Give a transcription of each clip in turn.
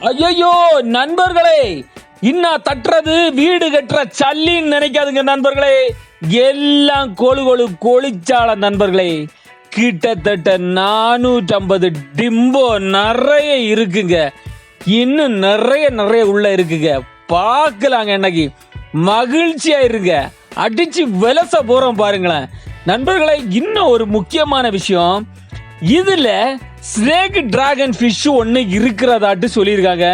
ஐயோ நண்பர்களே இன்னா தட்டுறது வீடு கட்டுற சல்லின்னு நினைக்காதுங்க நண்பர்களே. எல்லாம் கொழு கொழு கொளிச்சால நண்பர்களே. கிட்டத்தட்ட நானூற்றம்பது டிம்போ நிறைய இருக்குங்க. இன்னும் நிறைய நிறைய உள்ள இருக்குங்க. பார்க்கலாங்க இன்னைக்கு மகிழ்ச்சியா இருங்க. அடிச்சு விலச போறோம் பாருங்களேன். நண்பர்களே இன்னும் ஒரு முக்கியமான விஷயம். இதுல ஸ்னேக் டிராகன் ஃபிஷ் ஒன்று இருக்கிறதாட்டு சொல்லியிருக்காங்க.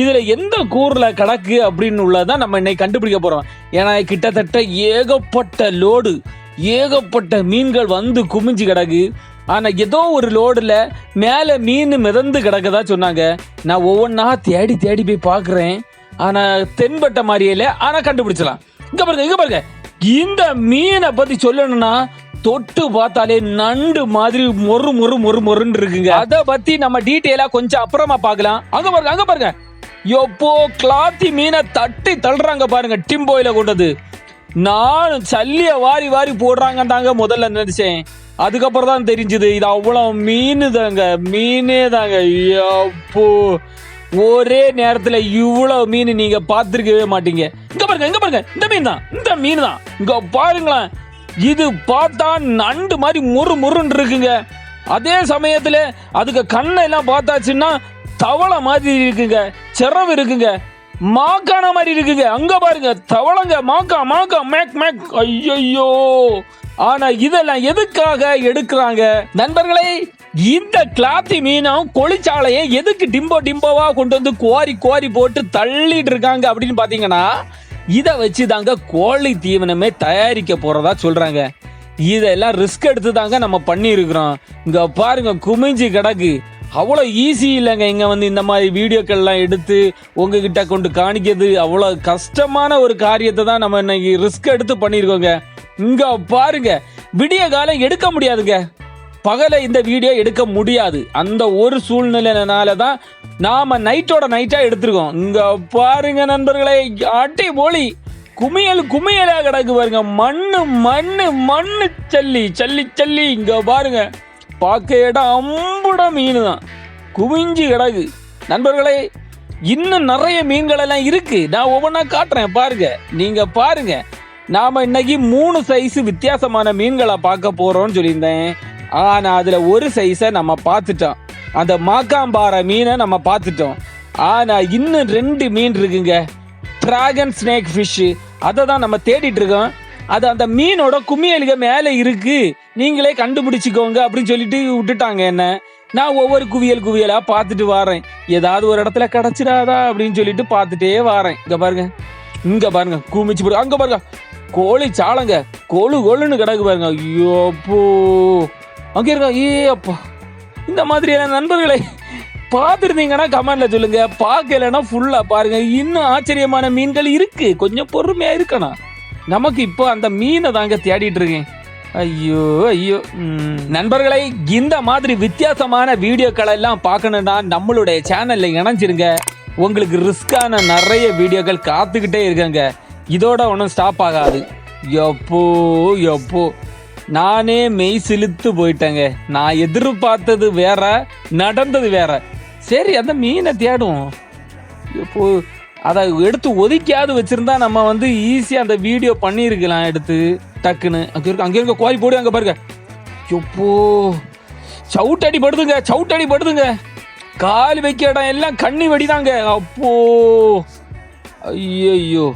இதுல எந்த கூரில் கிடக்கு அப்படின்னு உள்ளதான் நம்ம இன்னைக்கு கண்டுபிடிக்க போறோம். ஏன்னா கிட்டத்தட்ட ஏகப்பட்ட லோடு ஏகப்பட்ட மீன்கள் வந்து குமிஞ்சு கிடக்கு. ஆனால் ஏதோ ஒரு லோடில் மேலே மீன் மிதந்து கிடக்கதா சொன்னாங்க. நான் ஒவ்வொன்றா தேடி தேடி போய் பார்க்குறேன். ஆனால் தென்பட்ட மாதிரியே ஆனால் கண்டுபிடிச்சலாம். இங்கே பாருங்க இங்கே பாருங்க. இந்த மீனை பற்றி சொல்லணும்னா தொட்டு பார்த்தாலே நண்டு மாதிரி மொறு மொறு மொறு மொறுன்னு இருக்குங்க. அத பத்தி நம்ம டீட்டெயிலா கொஞ்சம் அப்புறமா பார்க்கலாம். அங்க பாருங்க அங்க பாருங்க. எப்போ கிளாத்தி மீனை தட்டி தள்ளுறாங்க பாருங்க டிம்போயில கொண்டது நான் சல்லிய வாரி வாரி போடுறாங்கன்னு தாங்க முதல்ல நினைச்சேன். அதுக்கப்புறம் தான் தெரிஞ்சுது இது அவ்வளோ மீன் தாங்க மீனே தாங்க. எப்போ? ஒரே நேரத்துல இவ்வளோ மீன் நீங்க பார்த்துருக்கவே மாட்டீங்க. இங்க பாருங்க இங்க பாருங்க இந்த மீன் தான் இந்த மீன் தான் இங்க பாருங்களேன். இது பார்த்தா நண்டு மாதிரி முறு முருன்னு இருக்குங்க. அதே சமயத்தில் அதுக்கு கண்ணை எல்லாம் பார்த்தாச்சுன்னா தவளை மாதிரி இருக்குங்க. சிறவு இருக்குங்க. மாக்கான மாதிரி இருக்குங்க. அங்க பாருங்க தவளைங்க மாக்கா மாக்கா மேக் மேக். ஐயோ ஆனா இதெல்லாம் எதுக்காக எடுக்கிறாங்க? நண்பர்களே இந்த கிளாத்தி மீனும் கொளிச்சாலையை எதுக்கு டிம்போ டிம்போவா கொண்டு வந்து குவாரி குவாரி போட்டு தள்ளிட்டு இருக்காங்க அப்படின்னு பாத்தீங்கன்னா இதை வச்சு தாங்க கோழி தீவனமே தயாரிக்க போகிறதா சொல்கிறாங்க இதெல்லாம் ரிஸ்க் எடுத்து தாங்க நம்ம பண்ணியிருக்கிறோம். இங்கே பாருங்க குமிஞ்சு கிடக்கு. அவ்வளோ ஈஸி இல்லைங்க. இங்கே வந்து இந்த மாதிரி வீடியோக்கள்லாம் எடுத்து உங்ககிட்ட கொண்டு காணிக்கிறது அவ்வளோ கஷ்டமான ஒரு காரியத்தை தான் நம்ம இன்னைக்கு ரிஸ்க் எடுத்து பண்ணியிருக்கோங்க. இங்கே பாருங்க விடிய காலம் எடுக்க முடியாதுங்க. பகல இந்த வீடியோ எடுக்க முடியாது. அந்த ஒரு சூழ்நிலைனால தான் நாம நைட்டோட நைட்டா எடுத்திருக்கோம். இங்க பாருங்க நண்பர்களே அட்டி மொழி. குமியல் குமியலா கிடக்கு பாருங்க. மண்ணு மண்ணு மண்ணு சல்லி சல்லி சல்லி. இங்க பாருங்க. பார்க்க இடம் அம்புட மீன் தான் குவிஞ்சு கிடக்கு. நண்பர்களே இன்னும் நிறைய மீன்கள் எல்லாம் இருக்கு. நான் ஒவ்வொன்றா காட்டுறேன் பாருங்க. நீங்க பாருங்க. நாம இன்னைக்கு மூணு சைஸ் வித்தியாசமான மீன்களை பார்க்க போறோம்னு சொல்லியிருந்தேன். ஆனால் அதில் ஒரு சைஸை நம்ம பார்த்துட்டோம். அந்த மாக்காம்பாறை மீனை நம்ம பார்த்துட்டோம். ஆனால் இன்னும் ரெண்டு மீன் இருக்குங்க. ட்ராகன் ஸ்னேக் ஃபிஷ்ஷு அதை தான் நம்ம தேடிட்டு இருக்கோம். அது அந்த மீனோட குமியலுக மேலே இருக்கு. நீங்களே கண்டுபிடிச்சிக்கோங்க அப்படின்னு சொல்லிட்டு விட்டுட்டாங்க என்ன. நான் ஒவ்வொரு குவியல் குவியலாக பார்த்துட்டு வரேன். ஏதாவது ஒரு இடத்துல கிடச்சிடாதா அப்படின்னு சொல்லிட்டு பார்த்துட்டே வரேன். இங்கே பாருங்க. இங்கே பாருங்க. குமிச்சு போடு. அங்கே பாருங்க. கோழி சாலங்க கொழு கொழுன்னு கிடக்கு பாருங்க. ஐயோ அப்போ. அங்கே இருக்கா ஏ அப்பா இந்த மாதிரியான நண்பர்களை பார்த்துருந்தீங்கன்னா கமெண்ட்ல சொல்லுங்க. பார்க்கலன்னா ஃபுல்லா பாருங்க. இன்னும் ஆச்சரியமான மீன்கள் இருக்கு. கொஞ்சம் பொறுமையா இருக்கணும். நமக்கு இப்போ அந்த மீனை தாங்க தேடிட்டு இருக்கேன். ஐயோ ஐயோ. நண்பர்களை இந்த மாதிரி வித்தியாசமான வீடியோக்களை எல்லாம் பார்க்கணும்னா நம்மளுடைய சேனலில் இணைஞ்சிருங்க. உங்களுக்கு ரிஸ்கான நிறைய வீடியோக்கள் காத்துக்கிட்டே இருக்காங்க. இதோட ஒன்றும் ஸ்டாப் ஆகாது. எப்போ எப்போ? நானே மெய் சிலுத்து போயிட்டேங்க. நான் எதிர்பார்த்தது வேற நடந்தது வேற. சரி அந்த மீனை தேடும் இப்போ அதை எடுத்து ஒதுக்கியாவது வச்சுருந்தா நம்ம வந்து ஈஸியாக அந்த வீடியோ பண்ணியிருக்கலாம் எடுத்து டக்குன்னு. அங்கே இருக்க அங்கே இருக்க கோழி போடு அங்கே பாருங்க. எப்போ சவுட்டடி படுதுங்க சவுட்டடி படுதுங்க கால் வைக்க இடம் எல்லாம் கண்ணி வெடிதாங்க. அப்போ ஐயோ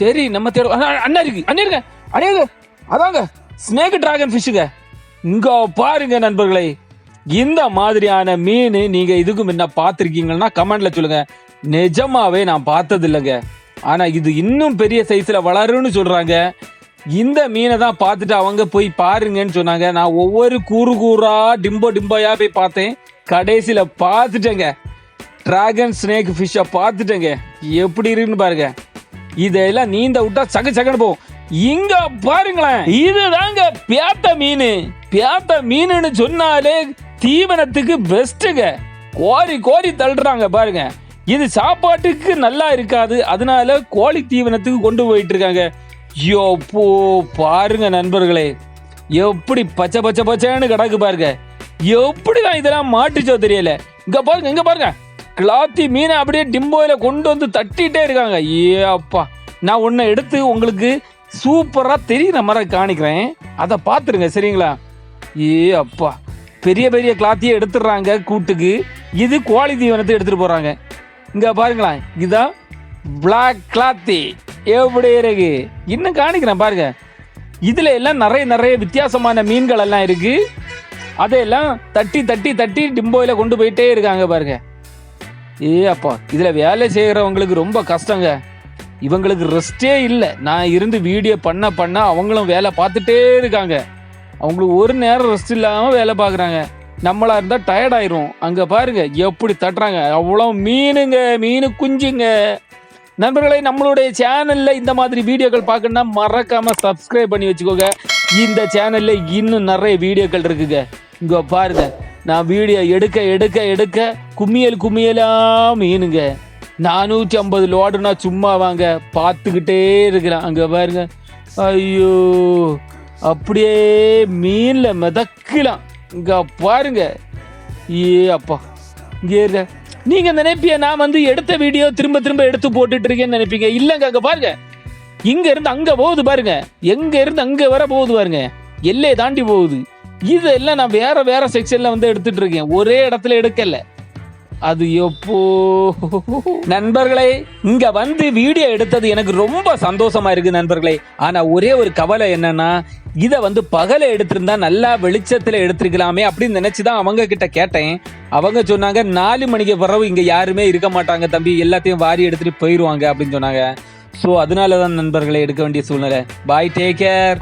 சரி நம்ம தேடும் அண்ணா இருக்கு அண்ணா இருக்க அண்ணா இருக்கு அதாங்க. ஸ்னேக் டிராகன் ஃபிஷ்ஷுங்க இங்கே பாருங்க நண்பர்களே. இந்த மாதிரியான மீன் நீங்க இதுக்கு முன்ன பார்த்துருக்கீங்கன்னா கமெண்ட்ல சொல்லுங்க. நிஜமாவே நான் பார்த்தது இல்லைங்க ஆனால் இது இன்னும் பெரிய சைஸில் வளரும்னு சொல்கிறாங்க இந்த மீனை தான் பார்த்துட்டு அவங்க போய் பாருங்கன்னு சொன்னாங்க. நான் ஒவ்வொரு கூறு கூறா டிம்போ டிம்போயாக போய் பார்த்தேன். கடைசியில் பார்த்துட்டேங்க. டிராகன் ஸ்னேக் ஃபிஷ்ஷை பார்த்துட்டேங்க. எப்படி இருக்குன்னு பாருங்க. இதெல்லாம் நீந்த விட்டா சக சகன்னு போகும். இங்க பாருங்களேன். இதுதாங்க பேத்த மீன். பேத்த மீனுன்னு சொன்னாலே தீவனத்துக்கு பெஸ்ட்டுங்க கோரி கோரி தள்ளுறாங்க பாருங்க. இது சாப்பாட்டுக்கு நல்லா இருக்காது. அதனால கோழி தீவனத்துக்கு கொண்டு போயிட்டு இருக்காங்க. எப்போ பாருங்க நண்பர்களே. எப்படி பச்சை பச்சை பச்சைன்னு கிடக்கு பாருங்க. எப்படிதான் இதெல்லாம் மாட்டுச்சோ தெரியல. இங்க பாருங்க இங்க பாருங்க. கிளாத்தி மீனை அப்படியே டிம்போயில கொண்டு வந்து தட்டிட்டே இருக்காங்க. ஏ அப்பா. நான் ஒன்றை எடுத்து உங்களுக்கு சூப்பராக தெரியுற மாதிரி காணிக்கிறேன். அதை பார்த்துருங்க சரிங்களா? ஏ அப்பா. பெரிய பெரிய கிளாத்தியே எடுத்துடுறாங்க கூட்டுக்கு. இது கோழி தீவனத்தை எடுத்துட்டு போறாங்க. இங்க பாருங்களேன் இதுதான் பிளாக் கிளாத்தி எப்படி இருக்கு? இன்னும் காணிக்கிறேன் பாருங்க. இதுல எல்லாம் நிறைய நிறைய வித்தியாசமான மீன்கள் எல்லாம் இருக்கு. அதையெல்லாம் தட்டி தட்டி தட்டி டிம்போயில கொண்டு போயிட்டே இருக்காங்க பாருங்க. ஏ அப்பா. இதுல வேலை செய்யறவங்களுக்கு ரொம்ப கஷ்டங்க. இவங்களுக்கு ரெஸ்டே இல்லை. நான் இருந்து வீடியோ பண்ண பண்ண அவங்களும் வேலை பார்த்துட்டே இருக்காங்க. அவங்களுக்கு ஒரு நேரம் ரெஸ்ட் இல்லாமல் வேலை பார்க்குறாங்க. நம்மளா இருந்தால் டயர்ட் ஆயிரும். அங்கே பாருங்க எப்படி தட்டுறாங்க. அவ்வளோ மீனுங்க மீனு குஞ்சுங்க. நண்பர்களை நம்மளுடைய சேனலில் இந்த மாதிரி வீடியோக்கள் பார்க்கணும்னா மறக்காம சப்ஸ்கிரைப் பண்ணி வச்சுக்கோங்க. இந்த சேனலில் இன்னும் நிறைய வீடியோக்கள் இருக்குங்க. இங்கே பாருங்க நான் வீடியோ எடுக்க எடுக்க எடுக்க கும்மியல் கும்மியலா மீனுங்க. நானூற்றி ஐம்பது லோடுனா சும்மா வாங்க. பார்த்துக்கிட்டே இருக்கிறேன் அங்கே பாருங்க. ஐயோ அப்படியே மீனில் மிதக்கலாம். இங்கே பாருங்க. ஏ அப்பா. இங்கே இருக்க நீங்கள் நினைப்பிய நான் வந்து எடுத்த வீடியோ திரும்ப திரும்ப எடுத்து போட்டுட்டு இருக்கேன்னு நினைப்பீங்க. இல்லைங்க அங்கே பாருங்க. இங்கே இருந்து அங்கே போகுது பாருங்க. எங்கே இருந்து அங்கே வர போகுது பாருங்க. எல்லையை தாண்டி போகுது. இதெல்லாம் நான் வேற வேற செக்ஷன்ல வந்து எடுத்துட்டு இருக்கேன். ஒரே இடத்துல எடுக்கலை. அது எப்போ? நண்பர்களே இங்க வந்து வீடியோ எடுத்தது எனக்கு ரொம்ப சந்தோஷமா இருக்கு நண்பர்களே. ஆனா ஒரே ஒரு கவலை என்னன்னா இதை வந்து பகல எடுத்திருந்தா நல்லா வெளிச்சத்துல எடுத்திருக்கலாமே அப்படின்னு நினைச்சுதான் அவங்க கிட்ட கேட்டேன். அவங்க சொன்னாங்க நாலு மணிக்கு பிறகு இங்க யாருமே இருக்க மாட்டாங்க தம்பி எல்லாத்தையும் வாரி எடுத்துட்டு போயிருவாங்க அப்படின்னு சொன்னாங்க. ஸோ அதனால தான் நண்பர்களை எடுக்க வேண்டிய சூழ்நிலை. Bye take care